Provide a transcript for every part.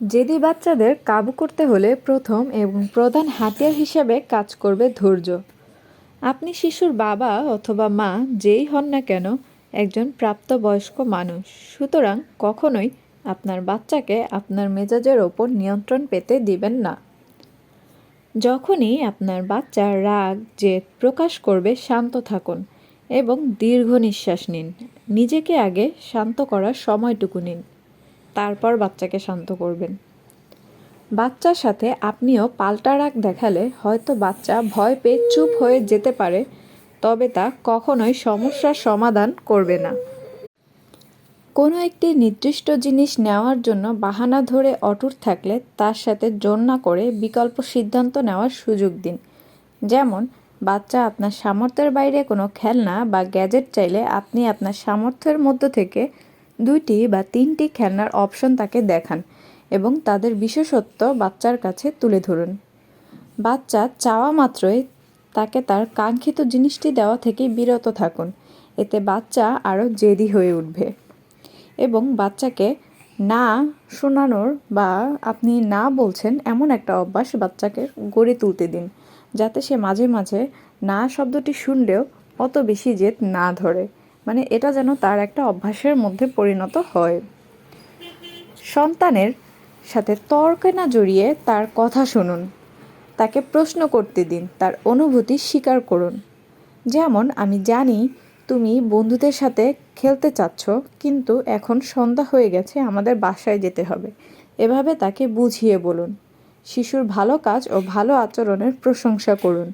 জেদি বাচ্চাদের কাবু করতে হলে প্রথম এবং প্রধান হাতিয়ার হিসেবে কাজ করবে ধৈর্য। আপনি শিশুর বাবা অথবা মা যেই হন না কেন একজন প্রাপ্তবয়স্ক মানুষ। সুতরাং কখনোই আপনার বাচ্চাকে আপনার মেজাজের ওপর নিয়ন্ত্রণ পেতে দিবেন না। যখনই আপনার বাচ্চা রাগ, জেদ প্রকাশ করবে, শান্ত থাকুন এবং দীর্ঘ নিঃশ্বাস নিন। নিজেকে আগে শান্ত করার সময়টুকু নিন। তারপর বাচ্চাকে শান্ত করবেন। বাচ্চার সাথে আপনিও পাল্টা রাগ দেখালে হয়তো বাচ্চা ভয় পেয়ে চুপ হয়ে যেতে পারে, তবে তা কখনোই সমস্যার সমাধান করবে না। কোনো একটি নির্দিষ্ট জিনিস নেওয়ার জন্য বাহানা ধরে অটুট থাকলে তার সাথে জোর না করে বিকল্প সিদ্ধান্ত নেওয়ার সুযোগ দিন। যেমন, বাচ্চা আপনার সামর্থ্যের বাইরে কোনো খেলনা বা গ্যাজেট চাইলে আপনি আপনার সামর্থ্যের মধ্য থেকে দুইটি বা তিনটি খেলনার অপশন তাকে দেখান এবং তাদের বিশেষত্ব বাচ্চার কাছে তুলে ধরুন। বাচ্চা চাওয়া মাত্রই তাকে তার কাঙ্ক্ষিত জিনিসটি দেওয়া থেকে বিরত থাকুন, এতে বাচ্চা আরও জেদি হয়ে উঠবে। এবং বাচ্চাকে না শোনানোর বা আপনি না বলছেন এমন একটা অভ্যাস বাচ্চাকে গড়ে তুলতে দিন, যাতে সে মাঝে মাঝে না শব্দটি শুনলেও অত বেশি জেদ না ধরে। মানে এটা যেন তার একটা অভ্যাসের মধ্যে পরিণত হয়। সন্তানের সাথে তর্কে না জড়িয়ে তার কথা শুনুন। তাকে প্রশ্ন করতে দিন, তার অনুভূতি স্বীকার করুন। যেমন, আমি জানি তুমি বন্ধুদের সাথে খেলতে চাচ্ছ, কিন্তু এখন সন্ধ্যা হয়ে গেছে, আমাদের বাসায় যেতে হবে এভাবে তাকে বুঝিয়ে বলুন। শিশুর ভালো কাজ ও ভালো আচরণের প্রশংসা করুন।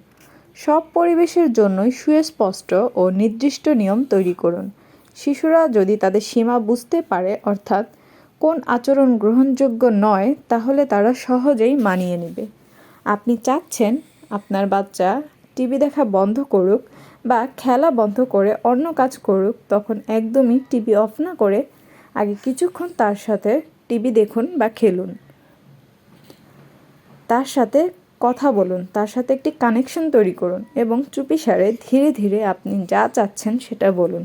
সব পরিবেশের জন্যই সুস্পষ্ট ও নির্দিষ্ট নিয়ম তৈরি করুন। শিশুরা যদি তাদের সীমা বুঝতে পারে, অর্থাৎ কোন আচরণ গ্রহণযোগ্য নয়, তাহলে তারা সহজেই মানিয়ে নেবে। আপনি চাচ্ছেন আপনার বাচ্চা টিভি দেখা বন্ধ করুক বা খেলা বন্ধ করে অন্য কাজ করুক, তখন একদমই টিভি অফ না করে আগে কিছুক্ষণ তার সাথে টিভি দেখুন বা খেলুন। তার সাথে কথা বলুন, তার সাথে একটি কানেকশন তৈরি করুন এবং চুপি সারে ধীরে ধীরে আপনি যা চাচ্ছেন সেটা বলুন।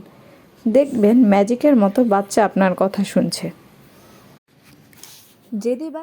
দেখবেন ম্যাজিকের মতো বাচ্চা আপনার কথা শুনছে। যেদি বা